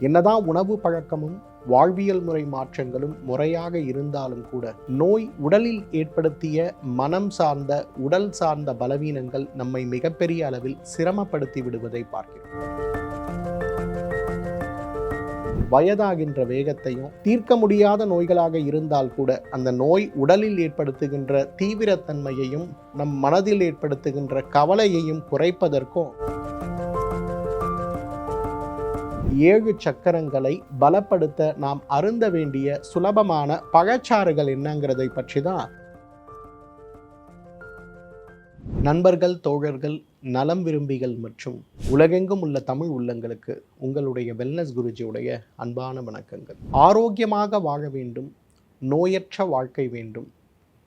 என்னதான் உணவு பழக்கமும் வாழ்வியல் முறை மாற்றங்களும் முறையாக இருந்தாலும் கூட நோய் உடலில் ஏற்படுத்திய மனம் சார்ந்த உடல் சார்ந்த பலவீனங்கள் நம்மை மிகப்பெரிய அளவில் சிரமப்படுத்தி விடுவதை பார்க்கிறோம். வயதாகின்ற வேகத்தையும் தீர்க்க முடியாத நோய்களாக இருந்தால் கூட அந்த நோய் உடலில் ஏற்படுத்துகின்ற தீவிரத்தன்மையையும் நம் மனதில் ஏற்படுத்துகின்ற கவலையையும் குறைப்பதற்கும் ஏழு சக்கரங்களை பலப்படுத்த நாம் அருந்த வேண்டிய சுலபமான பழச்சாறுகள் என்னங்கிறதை பற்றி தான் நண்பர்கள் தோழர்கள் நலம் விரும்பிகள் மற்றும் உலகெங்கும் உள்ள தமிழ் உள்ளங்களுக்கு உங்களுடைய வெல்னஸ் குருஜியுடைய அன்பான வணக்கங்கள். ஆரோக்கியமாக வாழ வேண்டும் நோயற்ற வாழ்க்கை வேண்டும்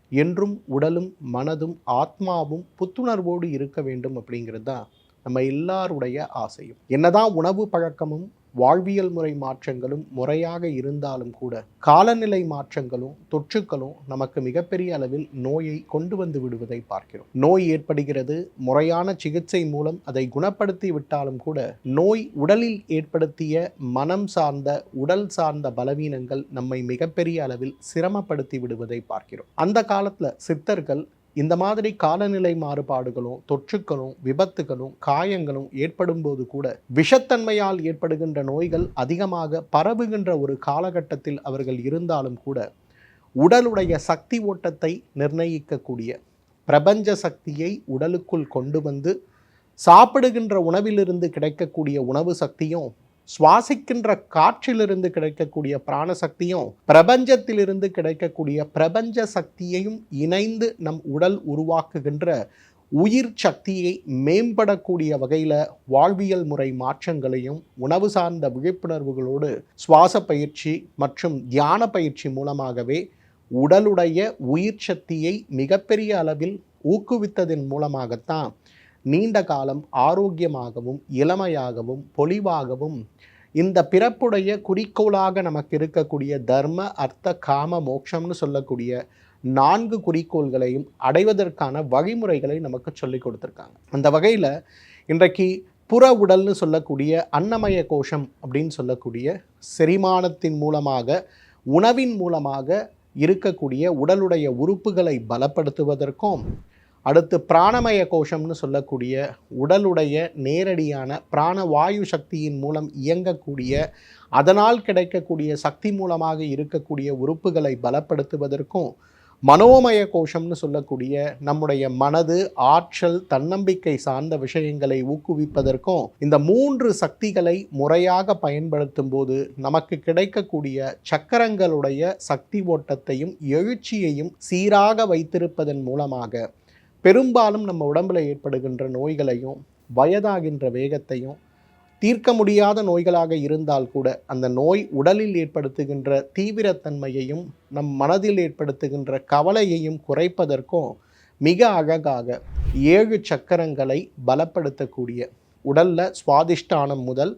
என்றும் உடலும் மனதும் ஆத்மாவும் புத்துணர்வோடு இருக்க வேண்டும் அப்படிங்கிறது தான் நம்ம எல்லாருடைய ஆசையும். என்னதான் உணவு பழக்கமும் வாழ்வியல் முறை மாற்றங்களும் முறையாக இருந்தாலும் கூட காலநிலை மாற்றங்களும் தொற்றுக்களும் நமக்கு மிகப்பெரிய அளவில் நோயை கொண்டு வந்து விடுவதை பார்க்கிறோம். நோய் ஏற்படுகிறது முறையான சிகிச்சை மூலம் அதை குணப்படுத்தி விட்டாலும் கூட நோய் உடலில் ஏற்படுத்திய மனம் சார்ந்த உடல் சார்ந்த பலவீனங்கள் நம்மை மிகப்பெரிய அளவில் சிரமப்படுத்தி விடுவதை பார்க்கிறோம். அந்த காலத்தில் சித்தர்கள் இந்த மாதிரி காலநிலை மாறுபாடுகளும் தொற்றுக்களும் விபத்துகளும் காயங்களும் ஏற்படும் போது கூட விஷத்தன்மையால் ஏற்படுகின்ற நோய்கள் அதிகமாக பரவுகின்ற ஒரு காலகட்டத்தில் அவர்கள் இருந்தாலும் கூட உடலுடைய சக்தி ஓட்டத்தை நிர்ணயிக்கக்கூடிய பிரபஞ்ச சக்தியை உடலுக்குள் கொண்டு வந்து சாப்பிடுகின்ற உணவிலிருந்து கிடைக்கக்கூடிய உணவு சக்தியும் சுவாசிக்கின்ற காற்றிலிருந்து கிடைக்கக்கூடிய பிராணசக்தியும் பிரபஞ்சத்திலிருந்து கிடைக்கக்கூடிய பிரபஞ்ச சக்தியையும் இணைந்து நம் உடல் உருவாக்குகின்ற உயிர் சக்தியை மேம்படக்கூடிய வகையில் வாழ்வியல் முறை மாற்றங்களையும் உணவு சார்ந்த விழிப்புணர்வுகளோடு சுவாச பயிற்சி மற்றும் தியான பயிற்சி மூலமாகவே உடலுடைய உயிர் சக்தியை மிகப்பெரிய அளவில் ஊக்குவித்ததன் மூலமாகத்தான் நீண்ட காலம் ஆரோக்கியமாகவும் இளமையாகவும் பொலிவாகவும் இந்த பிறப்புடைய குறிக்கோளாக நமக்கு இருக்கக்கூடிய தர்ம அர்த்த காம மோட்சம்னு சொல்லக்கூடிய நான்கு குறிக்கோள்களையும் அடைவதற்கான வழிமுறைகளை நமக்கு சொல்லிக் கொடுத்துருக்காங்க. அந்த வகையில் இன்றைக்கு புற உடல்னு சொல்லக்கூடிய அன்னமய கோஷம் அப்படின்னு சொல்லக்கூடிய செரிமானத்தின் மூலமாக உணவின் மூலமாக இருக்கக்கூடிய உடலுடைய உறுப்புகளை பலப்படுத்துவதற்கும் அடுத்து பிராணமய கோஷம்னு சொல்லக்கூடிய உடலுடைய நேரடியான பிராண வாயு சக்தியின் மூலம் இயங்கக்கூடிய அதனால் கிடைக்கக்கூடிய சக்தி மூலமாக இருக்கக்கூடிய உறுப்புகளை பலப்படுத்துவதற்கும் மனோமய கோஷம்னு சொல்லக்கூடிய நம்முடைய மனது ஆற்றல் தன்னம்பிக்கை சார்ந்த விஷயங்களை ஊக்குவிப்பதற்கும் இந்த மூன்று சக்திகளை முறையாக பயன்படுத்தும் போது நமக்கு கிடைக்கக்கூடிய சக்கரங்களுடைய சக்தி ஓட்டத்தையும் எழுச்சியையும் சீராக வைத்திருப்பதன் மூலமாக பெரும்பாலும் நம்ம உடம்புல ஏற்படுகின்ற நோய்களையும் வயதாகின்ற வேகத்தையும் தீர்க்க முடியாத நோய்களாக இருந்தால் கூட அந்த நோய் உடலில் ஏற்படுத்துகின்ற தீவிரத்தன்மையையும் நம் மனதில் ஏற்படுத்துகின்ற கவலையையும் குறைப்பதற்கும் மிக அழகாக ஏழு சக்கரங்களை பலப்படுத்தக்கூடிய உடலில் சுவாதிஷ்டானம் முதல்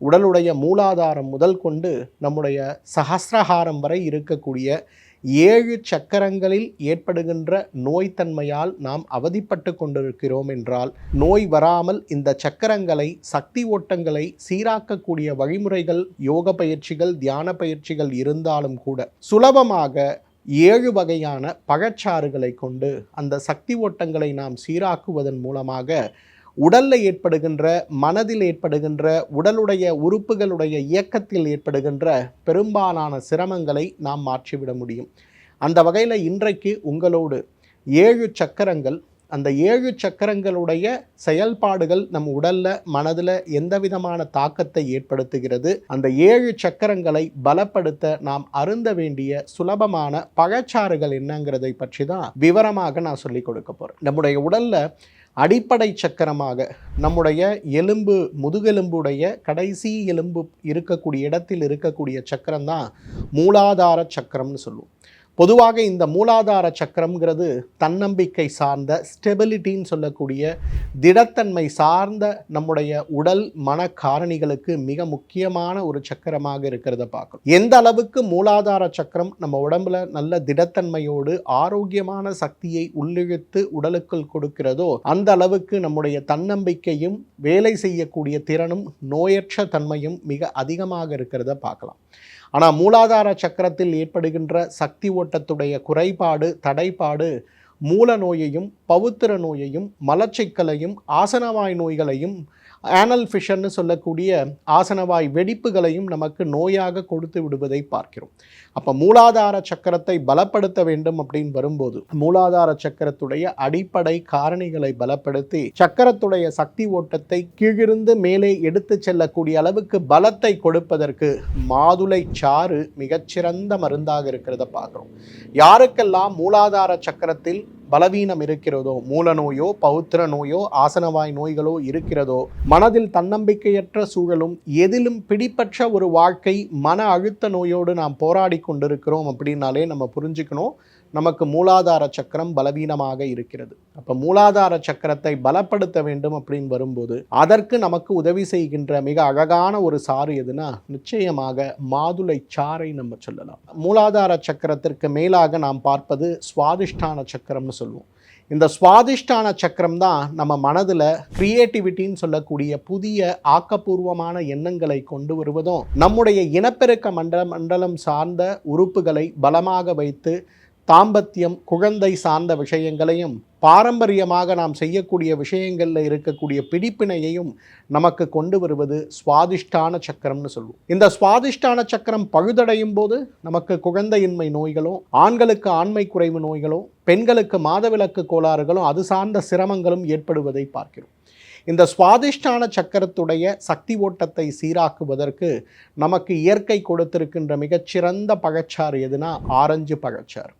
உடலுடைய மூலாதாரம் முதல் கொண்டு நம்முடைய சஹசிரஹாரம் வரை இருக்கக்கூடிய ஏழு சக்கரங்களில் ஏற்படுகின்ற நோய்த்தன்மையால் நாம் அவதிப்பட்டு கொண்டிருக்கிறோம் என்றால் நோய் வராமல் இந்த சக்கரங்களை சக்தி ஓட்டங்களை சீராக்கக்கூடிய வழிமுறைகள் யோக பயிற்சிகள் தியான பயிற்சிகள் இருந்தாலும் கூட சுலபமாக ஏழு வகையான பழச்சாறுகளை கொண்டு அந்த சக்தி ஓட்டங்களை நாம் சீராக்குவதன் மூலமாக உடலில் ஏற்படுகின்ற மனதில் ஏற்படுகின்ற உடலுடைய உறுப்புகளுடைய இயக்கத்தில் ஏற்படுகின்ற பெரும்பாலான சிரமங்களை நாம் மாற்றிவிட முடியும். அந்த வகையில் இன்றைக்கு உங்களோடு ஏழு சக்கரங்கள் அந்த ஏழு சக்கரங்களுடைய செயல்பாடுகள் நம் உடல்ல மனதில் எந்த விதமான தாக்கத்தை ஏற்படுத்துகிறது அந்த ஏழு சக்கரங்களை பலப்படுத்த நாம் அருந்த வேண்டிய சுலபமான பழச்சாறுகள் என்னங்கிறதை பற்றி தான் விவரமாக நான் சொல்லி கொடுக்க போகிறேன் நம்முடைய உடல்ல அடிப்படை சக்கரமாக நம்முடைய எலும்பு முதுகெலும்புடைய கடைசி எலும்பு இருக்கக்கூடிய இடத்தில் இருக்கக்கூடிய சக்கரம் தான் மூலாதார சக்கரம்னு சொல்லுவோம். பொதுவாக இந்த மூலாதார சக்கரம்ங்கிறது தன்னம்பிக்கை சார்ந்த ஸ்டெபிலிட்டின்னு சொல்லக்கூடிய திடத்தன்மை சார்ந்த நம்முடைய உடல் மன காரணிகளுக்கு மிக முக்கியமான ஒரு சக்கரமாக இருக்கிறத பார்க்கணும். எந்த அளவுக்கு மூலாதார சக்கரம் நம்ம உடம்புல நல்ல திடத்தன்மையோடு ஆரோக்கியமான சக்தியை உள்ளிழுத்து உடலுக்குள் கொடுக்கிறதோ அந்த அளவுக்கு நம்முடைய தன்னம்பிக்கையும் வேலை செய்யக்கூடிய திறனும் நோயற்ற தன்மையும் மிக அதிகமாக இருக்கிறத பார்க்கலாம். ஆனால் மூலாதார சக்கரத்தில் ஏற்படுகின்ற சக்தி ஓட்டத்துடைய குறைபாடு தடைப்பாடு மூல நோயையும் பவுத்திர நோயையும் மலச்சிக்கலையும் ஆசனவாய் நோய்களையும் ஆனல் ஃபிஷர்னு சொல்லக்கூடிய ஆசனவாய் வெடிப்புகளையும் நமக்கு நோயாக கொடுத்து விடுவதை பார்க்கிறோம். அப்போ மூலாதார சக்கரத்தை பலப்படுத்த வேண்டும் அப்படின்னு வரும்போது மூலாதார சக்கரத்துடைய அடிப்படை காரணிகளை பலப்படுத்தி சக்கரத்துடைய சக்தி ஓட்டத்தை கீழிருந்து மேலே எடுத்து செல்லக்கூடிய அளவுக்கு பலத்தை கொடுப்பதற்கு மாதுளை சாறு மிகச்சிறந்த மருந்தாக இருக்கிறத பார்க்குறோம். யாருக்கெல்லாம் மூலாதார சக்கரத்தில் பலவீனம் இருக்கிறதோ மூல நோயோ பௌத்திர நோயோ ஆசனவாய் நோய்களோ இருக்கிறதோ மனதில் தன்னம்பிக்கையற்ற சூழலும் எதிலும் பிடிப்பற்ற ஒரு வாழ்க்கை மன அழுத்த நோயோடு நாம் போராடி கொண்டிருக்கிறோம் அப்படின்னாலே நம்ம புரிஞ்சுக்கணும். நமக்கு மூலாதார சக்கரம் பலவீனமாக இருக்கிறது. அப்போ மூலாதார சக்கரத்தை பலப்படுத்த வேண்டும் அப்படின்னு வரும்போது அதற்கு நமக்கு உதவி செய்கின்ற மிக அழகான ஒரு சாறு எதுனா நிச்சயமாக மாதுளை சாறை நம்ம சொல்லலாம். மூலாதார சக்கரத்திற்கு மேலாக நாம் பார்ப்பது சுவாதிஷ்டான சக்கரம்னு சொல்லுவோம். இந்த சுவாதிஷ்டான சக்கரம் தான் நம்ம மனதில் கிரியேட்டிவிட்டின்னு சொல்லக்கூடிய புதிய ஆக்கப்பூர்வமான எண்ணங்களை கொண்டு வருவதும் நம்முடைய இனப்பெருக்க மண்டல மண்டலம் சார்ந்த உறுப்புகளை பலமாக வைத்து தாம்பத்தியம் குழந்தை சார்ந்த விஷயங்களையும் பாரம்பரியமாக நாம் செய்யக்கூடிய விஷயங்களில் இருக்கக்கூடிய பிடிப்பினையையும் நமக்கு கொண்டு வருவது சுவாதிஷ்டான சக்கரம்னு சொல்லுவோம். இந்த சுவாதிஷ்டான சக்கரம் பழுதடையும் போது நமக்கு குழந்தையின்மை நோய்களும் ஆண்களுக்கு ஆண்மை குறைவு நோய்களும் பெண்களுக்கு மாதவிலக்கு கோளாறுகளும் அது சார்ந்த சிரமங்களும் ஏற்படுவதை பார்க்கிறோம். இந்த சுவாதிஷ்டான சக்கரத்துடைய சக்தி ஓட்டத்தை சீராக்குவதற்கு நமக்கு இயற்கை கொடுத்திருக்கின்ற மிகச்சிறந்த பழச்சாறு எதுனா ஆரஞ்சு பழச்சாறு.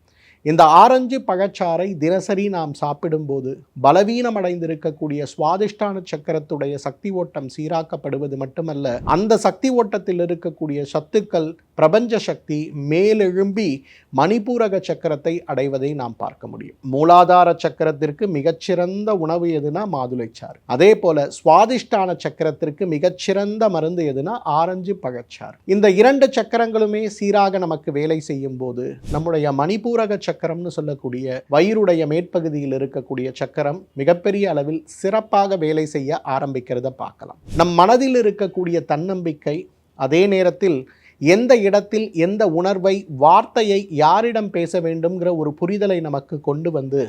இந்த ஆரஞ்சு பழச்சாறை தினசரி நாம் சாப்பிடும்போது பலவீனமடைந்திருக்கக்கூடிய சுவாதிஷ்டான சக்கரத்துடைய சக்தி ஓட்டம் சீராக்கப்படுவது மட்டுமல்ல அந்த சக்தி ஓட்டத்தில் இருக்கக்கூடிய சத்துக்கள் பிரபஞ்ச சக்தி மேலெழும்பி மணிப்பூரக சக்கரத்தை அடைவதை நாம் பார்க்க முடியும். மூலாதார சக்கரத்திற்கு மிகச்சிறந்த உணவு எதுனா மாதுளைச்சாறு அதே போல சுவாதிஷ்டான சக்கரத்திற்கு மிகச்சிறந்த மருந்து எதுனா ஆரஞ்சு பழச்சாறு. இந்த இரண்டு சக்கரங்களுமே சீராக நமக்கு வேலை செய்யும் போது நம்முடைய மணிப்பூரக சக்கரம்னு சொல்லக்கூடிய வயிறுடைய மேற்பகுதியில் இருக்கக்கூடிய சக்கரம் மிகப்பெரிய அளவில் சிறப்பாக வேலை செய்ய ஆரம்பிக்கிறத பார்க்கலாம். நம் மனதில் இருக்கக்கூடிய தன்னம்பிக்கை அதே நேரத்தில் எந்த இடத்தில் எந்த உணர்வை வார்த்தையை யாரிடம் பேச வேண்டும்ங்கிற ஒரு புரிதலை நமக்கு கொண்டு வந்து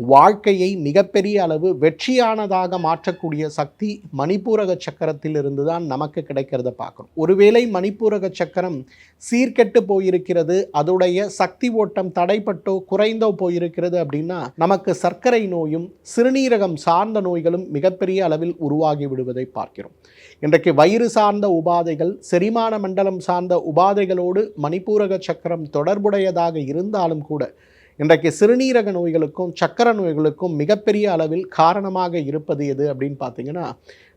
வாழ்க்கையை மிகப்பெரிய அளவு வெற்றியானதாக மாற்றக்கூடிய சக்தி மணிப்பூரக சக்கரத்திலிருந்து தான் நமக்கு கிடைக்கிறத பார்க்கணும். ஒருவேளை மணிப்பூரக சக்கரம் சீர்கெட்டு போயிருக்கிறது அதோடைய சக்தி ஓட்டம் தடைப்பட்டோ குறைந்தோ போயிருக்கிறது அப்படின்னா நமக்கு சர்க்கரை நோயும் சிறுநீரகம் சார்ந்த நோய்களும் மிகப்பெரிய அளவில் உருவாகி விடுவதை பார்க்கிறோம். இன்றைக்கு வயிறு சார்ந்த உபாதைகள் செரிமான மண்டலம் சார்ந்த உபாதைகளோடு மணிப்பூரக சக்கரம் தொடர்புடையதாக இருந்தாலும் கூட இன்றைக்கு சிறுநீரக நோய்களுக்கும் சக்கர நோய்களுக்கும் மிகப்பெரிய அளவில் காரணமாக இருப்பது எது அப்படின்னு பார்த்தீங்கன்னா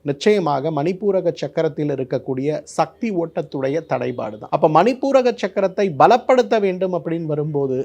நிச்சயமாக மணிப்பூரக சக்கரத்தில் இருக்கக்கூடிய சக்தி ஓட்டத்துடைய தடைபாடு தான். அப்போ மணிப்பூரக சக்கரத்தை பலப்படுத்த வேண்டும் அப்படின்னு வரும்போது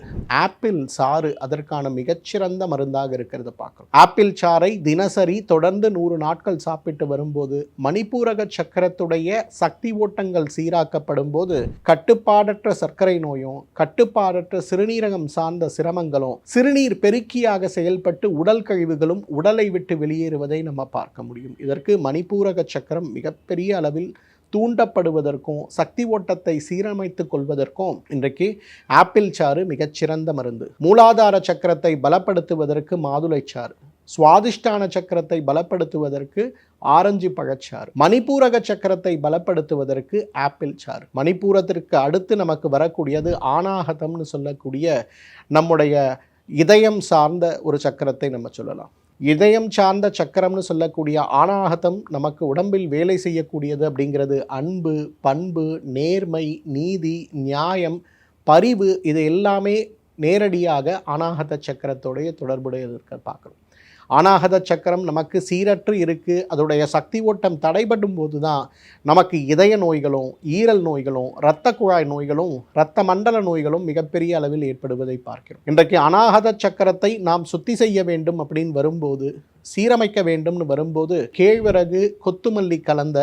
ஆப்பிள் சாறு அதற்கான மிகச்சிறந்த மருந்தாக இருக்கிறத பார்க்கணும். ஆப்பிள் சாறை தினசரி தொடர்ந்து நூறு நாட்கள் சாப்பிட்டு வரும்போது மணிப்பூரக சக்கரத்துடைய சக்தி ஓட்டங்கள் சீராக்கப்படும் போது கட்டுப்பாடற்ற சர்க்கரை நோயும் கட்டுப்பாடற்ற சிறுநீரகம் சார்ந்த சிரமங்களும் சிறுநீர் பெருக்கியாக செயல்பட்டு உடல் கழிவுகளும் உடலை விட்டு வெளியேறுவதை நம்ம பார்க்க முடியும். இதற்கு மணிப்பூரக சக்கரம் மிகப்பெரிய அளவில் தூண்டப்படுவதற்கும் சக்தி ஓட்டத்தை சீரமைத்து கொள்வதற்கும் இன்றைக்கு ஆப்பிள் சாறு மிகச்சிறந்த மருந்து. மூலாதார சக்கரத்தை பலப்படுத்துவதற்கு மாதுளை சாறு சுவாதிஷ்டான சக்கரத்தை பலப்படுத்துவதற்கு ஆரஞ்சு பழச்சாறு மணிப்பூரக சக்கரத்தை பலப்படுத்துவதற்கு ஆப்பிள் சாறு. மணிப்பூரத்திற்கு அடுத்து நமக்கு வரக்கூடியது ஆனாகதம்னு சொல்லக்கூடிய நம்முடைய இதயம் சார்ந்த ஒரு சக்கரத்தை நம்ம சொல்லலாம். இதயம் சார்ந்த சக்கரம்னு சொல்லக்கூடிய ஆணாகத்தம் நமக்கு உடம்பில் வேலை செய்யக்கூடியது அப்படிங்கிறது அன்பு பண்பு நேர்மை நீதி நியாயம் பரிவு இது எல்லாமே நேரடியாக அனாகத சக்கரத்தோடைய தொடர்புடையதற்கு பார்க்குறோம். அனாகத சக்கரம் நமக்கு சீரற்று இருக்குது அதோடைய சக்தி ஓட்டம் தடைபடும் போது தான் நமக்கு இதய நோய்களும் ஈரல் நோய்களும் இரத்த குழாய் நோய்களும் இரத்த மண்டல நோய்களும் மிகப்பெரிய அளவில் ஏற்படுவதை பார்க்கிறோம். இன்றைக்கு அனாகத சக்கரத்தை நாம் சுத்தி செய்ய வேண்டும் அப்படின்னு வரும்போது சீரமைக்க வேண்டும்னு வரும்போது கேழ்வரகு கொத்துமல்லி கலந்த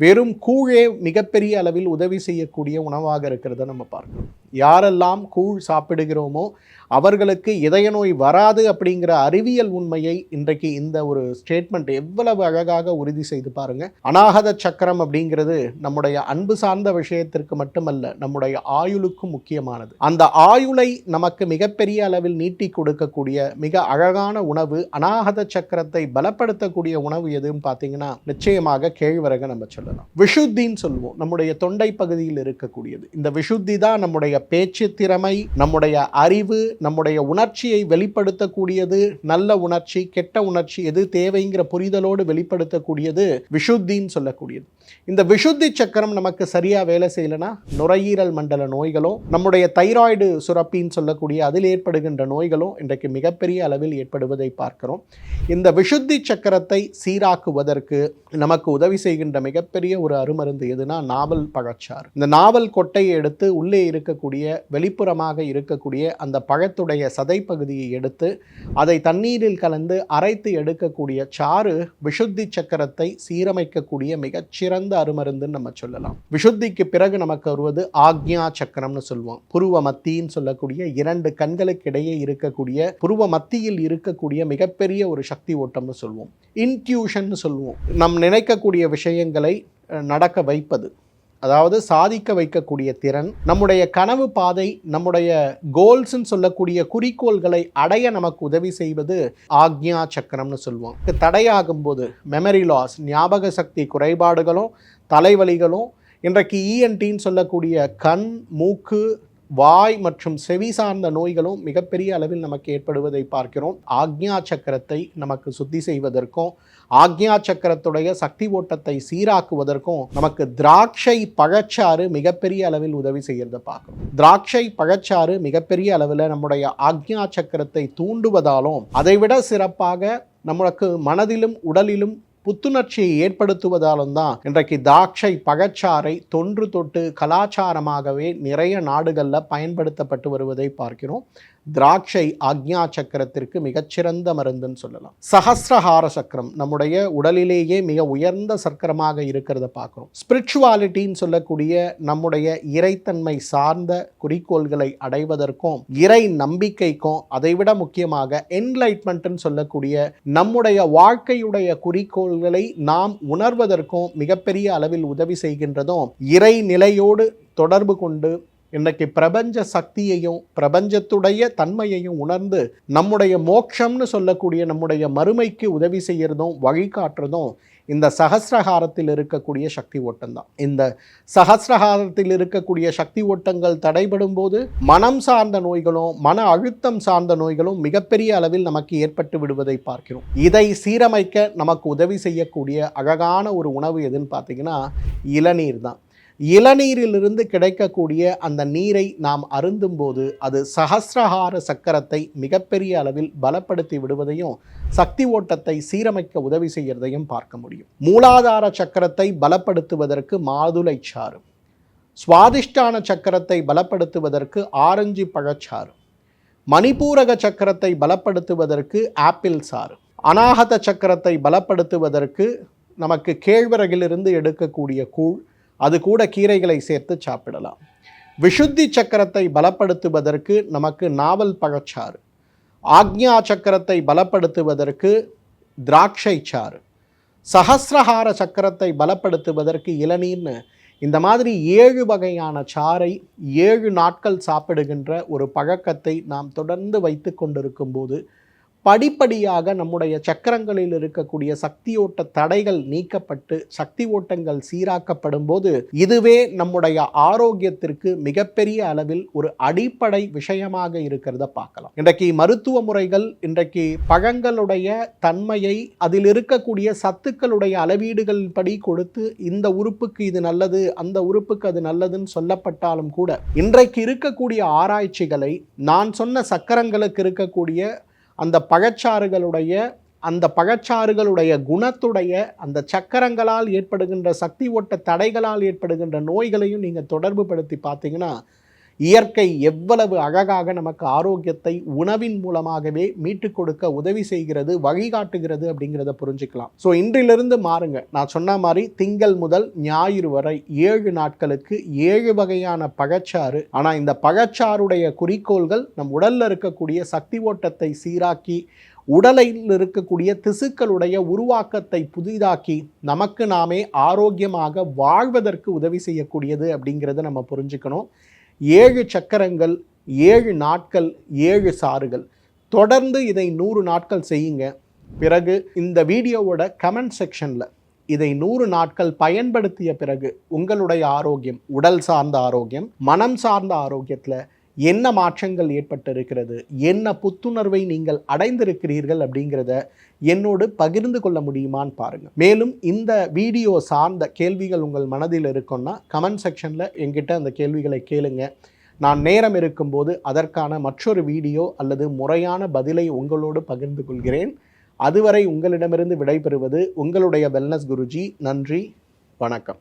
வெறும் கூழே மிகப்பெரிய அளவில் உதவி செய்யக்கூடிய உணவாக இருக்கிறத நம்ம பார்க்கிறோம். யாரெல்லாம் கூழ் சாப்பிடுகிறோமோ அவர்களுக்கு இதய நோய் வராது அப்படிங்கிற அறிவியல் உண்மையை இன்றைக்கு இந்த ஒரு ஸ்டேட்மெண்ட் எவ்வளவு அழகாக உறுதி செய்து பாருங்க. அநாகத சக்கரம் அப்படிங்கிறது நம்முடைய அன்பு சார்ந்த விஷயத்திற்கு மட்டுமல்ல நம்முடைய ஆயுளுக்கும் முக்கியமானது. அந்த ஆயுளை நமக்கு மிகப்பெரிய அளவில் நீட்டி கொடுக்கக்கூடிய மிக அழகான உணவு அநாகத சக்கரத்தை பலப்படுத்தக்கூடிய உணவு எதுன்னு பார்த்தீங்கன்னா நிச்சயமாக கேழ்வரக நம்ம சொல்லலாம். விஷுத்தின்னு சொல்லுவோம். நம்முடைய தொண்டை பகுதியில் இருக்கக்கூடியது. இந்த விஷுத்தி தான் நம்முடைய பேச்சு திறமை நம்முடைய அறிவு நம்முடைய உணர்ச்சியை வெளிப்படுத்தக்கூடியது நல்ல உணர்ச்சி கெட்ட உணர்ச்சி எது தேவைங்கிற புரிதலோடு வெளிப்படுத்தக்கூடியது விஷுத்தின்னு சொல்லக்கூடியது. இந்த விஷுத்தி சக்கரம் நமக்கு சரியா வேலை செய்யலைன்னா நுரையீரல் மண்டல நோய்களும் நம்முடைய தைராய்டு சுரப்பின்னு சொல்லக்கூடிய அதில் ஏற்படுகின்ற நோய்களும் இன்றைக்கு மிகப்பெரிய அளவில் ஏற்படுவதை பார்க்கிறோம். இந்த விஷுத்தி சக்கரத்தை சீராக்குவதற்கு நமக்கு உதவி செய்கின்ற மிகப்பெரிய ஒரு அருமருந்து எதுனா நாவல் பழச்சாறு. இந்த நாவல் கொட்டையை எடுத்து உள்ளே இருக்கக்கூடிய வெளிப்புறமாக இருக்கக்கூடிய அந்த பழத்துடைய சதை பகுதியை எடுத்து அதை தண்ணீரில் கலந்து அரைத்து எடுக்கக்கூடிய சாறு விஷுத்தி சக்கரத்தை சீரமைக்கக்கூடிய சிறந்த அருமருந்துன்னு நம்ம சொல்லலாம். விஷுத்திக்கு பிறகு நமக்கு வருவது ஆக்ஞா சக்கரம்னு சொல்லுவோம். புருவ மத்தின்னு சொல்லக்கூடிய இரண்டு கண்களுக்கு இடையே இருக்கக்கூடிய புருவ மத்தியில் இருக்கக்கூடிய மிகப்பெரிய ஒரு சக்தி ஓட்டம்னு சொல்லுவோம். இன்ட்யூஷன் சொல்லுவோம். நம் நினைக்கக்கூடிய விஷயங்களை நடக்க வைப்பது. அதாவது சாதிக்க வைக்கக்கூடிய திறன் நம்முடைய கனவு பாதை நம்முடைய கோல்ஸ்ன்னு சொல்லக்கூடிய குறிக்கோள்களை அடைய நமக்கு உதவி செய்வது ஆக்ஞா சக்கரம்னு சொல்லுவோம். தடையாகும் போது மெமரி லாஸ் ஞாபக சக்தி குறைபாடுகளும் தலைவலிகளும் இன்றைக்கு இஎன்டின்னு சொல்லக்கூடிய கண் மூக்கு வாய் மற்றும் செவி சார்ந்த நோய்களும் மிகப்பெரிய அளவில் நமக்கு ஏற்படுவதை பார்க்கிறோம். ஆக்ஞா சக்கரத்தை நமக்கு சுத்தி செய்வதற்கும் ஆக்ஞா சக்கரத்துடைய சக்தி ஓட்டத்தை சீராக்குவதற்கும் நமக்கு திராட்சை பழச்சாறு மிகப்பெரிய அளவில் உதவி செய்கிறத பார்க்கணும் திராட்சை பழச்சாறு மிகப்பெரிய அளவில் நம்முடைய ஆக்ஞா சக்கரத்தை தூண்டுவதாலும் அதைவிட சிறப்பாக நமக்கு மனதிலும் உடலிலும் புத்துணர்ச்சியை ஏற்படுத்துவதாலும் தான் இன்றைக்கு திராட்சை பழச்சாறை தொன்று தொட்டு கலாச்சாரமாகவே நிறைய நாடுகளில் பயன்படுத்தப்பட்டு வருவதை பார்க்கிறோம். திராட்சை ஆக்ஞா சக்கரத்திற்கு மிகச்சிறந்த மருந்துன்னு சொல்லலாம். சஹஸ்ரஹார சக்கரம் நம்முடைய உடலிலேயே மிக உயர்ந்த சக்கரமாக இருக்கிறத பார்க்குறோம். ஸ்பிரிச்சுவாலிட்டின்னு சொல்லக்கூடிய நம்முடைய இறைத்தன்மை சார்ந்த குறிக்கோள்களை அடைவதற்கும் இறை நம்பிக்கைக்கும் அதைவிட முக்கியமாக என்லைட்மெண்ட்னு சொல்லக்கூடிய நம்முடைய வாழ்க்கையுடைய குறிக்கோள்களை நாம் உணர்வதற்கும் மிகப்பெரிய அளவில் உதவி செய்கின்றதும் இறை நிலையோடு தொடர்பு கொண்டு இன்றைக்கு பிரபஞ்ச சக்தியையும் பிரபஞ்சத்துடைய தன்மையையும் உணர்ந்து நம்முடைய மோட்சம்னு சொல்லக்கூடிய நம்முடைய மறுமைக்கு உதவி செய்கிறதும் வழிகாட்டுறதும் இந்த சகசிரகாரத்தில் இருக்கக்கூடிய சக்தி ஓட்டம்தான். இந்த சகசிரகாரத்தில் இருக்கக்கூடிய சக்தி ஓட்டங்கள் தடைபடும் போது மனம் சார்ந்த நோய்களும் மன அழுத்தம் சார்ந்த நோய்களும் மிகப்பெரிய அளவில் நமக்கு ஏற்பட்டு விடுவதை பார்க்கிறோம். இதை சீரமைக்க நமக்கு உதவி செய்யக்கூடிய அழகான ஒரு உணவு எதுன்னு பார்த்தீங்கன்னா இளநீர் தான் இளநீரிலிருந்து கிடைக்கக்கூடிய அந்த நீரை நாம் அருந்தும்போது அது சகசிரஹார சக்கரத்தை மிகப்பெரிய அளவில் பலப்படுத்தி விடுவதையும் சக்தி ஓட்டத்தை சீரமைக்க உதவி செய்கிறதையும் பார்க்க முடியும். மூலாதார சக்கரத்தை பலப்படுத்துவதற்கு மாதுளை சாறு சுவாதிஷ்டான சக்கரத்தை பலப்படுத்துவதற்கு ஆரஞ்சு பழச்சாறு மணிப்பூரக சக்கரத்தை பலப்படுத்துவதற்கு ஆப்பிள் சாறு அநாகத சக்கரத்தை பலப்படுத்துவதற்கு நமக்கு கேழ்வரகிலிருந்து எடுக்கக்கூடிய கூழ் அது கூட கீரைகளை சேர்த்து சாப்பிடலாம். விஷுத்தி சக்கரத்தை பலப்படுத்துவதற்கு நமக்கு நாவல் பழச்சாறு. ஆக்ஞா சக்கரத்தை பலப்படுத்துவதற்கு திராட்சை சாறு. சஹசிரஹார சக்கரத்தை பலப்படுத்துவதற்கு இளநீர்னு இந்த மாதிரி ஏழு வகையான சாறை ஏழு நாட்கள் சாப்பிடுகின்ற ஒரு பழக்கத்தை நாம் தொடர்ந்து வைத்து கொண்டிருக்கும் போது படிப்படியாக நம்முடைய சக்கரங்களில் இருக்கக்கூடிய சக்தி ஓட்ட தடைகள் நீக்கப்பட்டு சக்தி ஓட்டங்கள் சீராக்கப்படும் போது இதுவே நம்முடைய ஆரோக்கியத்திற்கு மிகப்பெரிய அளவில் ஒரு அடிப்படை விஷயமாக இருக்கிறத பார்க்கலாம். இன்றைக்கு மருத்துவ முறைகள் இன்றைக்கு பழங்களுடைய தன்மையை அதில் இருக்கக்கூடிய சத்துக்களுடைய அளவீடுகள் படி கொடுத்து இந்த உறுப்புக்கு இது நல்லது அந்த உறுப்புக்கு அது நல்லதுன்னு சொல்லப்பட்டாலும் கூட இன்றைக்கு இருக்கக்கூடிய ஆராய்ச்சிகளை நான் சொன்ன சக்கரங்களுக்கு இருக்கக்கூடிய அந்த பழச்சாறுகளுடைய அந்த பழச்சாறுகளுடைய குணத்துடைய அந்த சக்கரங்களால் ஏற்படுகின்ற சக்தி ஓட்ட தடைகளால் ஏற்படுகின்ற நோய்களையும் நீங்கள் தொடர்பு படுத்தி பார்த்தீங்கன்னா இயற்கை எவ்வளவு அழகாக நமக்கு ஆரோக்கியத்தை உணவின் மூலமாகவே மீட்டுக் கொடுக்க உதவி செய்கிறது வழிகாட்டுகிறது அப்படிங்கிறத புரிஞ்சுக்கலாம். ஸோ இன்றிலிருந்து மாறுங்க. நான் சொன்ன மாதிரி திங்கள் முதல் ஞாயிறு வரை ஏழு நாட்களுக்கு ஏழு வகையான பழச்சாறு. ஆனால் இந்த பழச்சாருடைய குறிக்கோள்கள் நம் உடலில் இருக்கக்கூடிய சக்தி ஓட்டத்தை சீராக்கி உடலில் இருக்கக்கூடிய திசுக்களுடைய உருவாக்கத்தை புதிதாக்கி நமக்கு நாமே ஆரோக்கியமாக வாழ்வதற்கு உதவி செய்யக்கூடியது அப்படிங்கிறத நம்ம புரிஞ்சுக்கணும். ஏழு சக்கரங்கள் ஏழு நாட்கள் ஏழு சாறுகள். தொடர்ந்து இதை நூறு நாட்கள் செய்யுங்க. பிறகு இந்த வீடியோவோட கமெண்ட் செக்ஷனில் இதை நூறு நாட்கள் பயன்படுத்திய பிறகு உங்களுடைய ஆரோக்கியம் உடல் சார்ந்த ஆரோக்கியம் மனம் சார்ந்த ஆரோக்கியத்தில் என்ன மாற்றங்கள் ஏற்பட்டிருக்கிறது? என்ன புத்துணர்வை நீங்கள் அடைந்திருக்கிறீர்கள் அப்படிங்கிறத என்னோடு பகிர்ந்து கொள்ள முடியுமான்னு பாருங்கள் மேலும் இந்த வீடியோ சார்ந்த கேள்விகள் உங்கள் மனதில் இருக்குன்னா கமெண்ட் செக்ஷனில் எங்கிட்ட அந்த கேள்விகளை கேளுங்க. நான் நேரம் இருக்கும்போது அதற்கான மற்றொரு வீடியோ அல்லது முறையான பதிலை உங்களோடு பகிர்ந்து கொள்கிறேன். அதுவரை உங்களிடமிருந்து விடைபெறுவது உங்களுடைய வெல்னஸ் குருஜி. நன்றி வணக்கம்.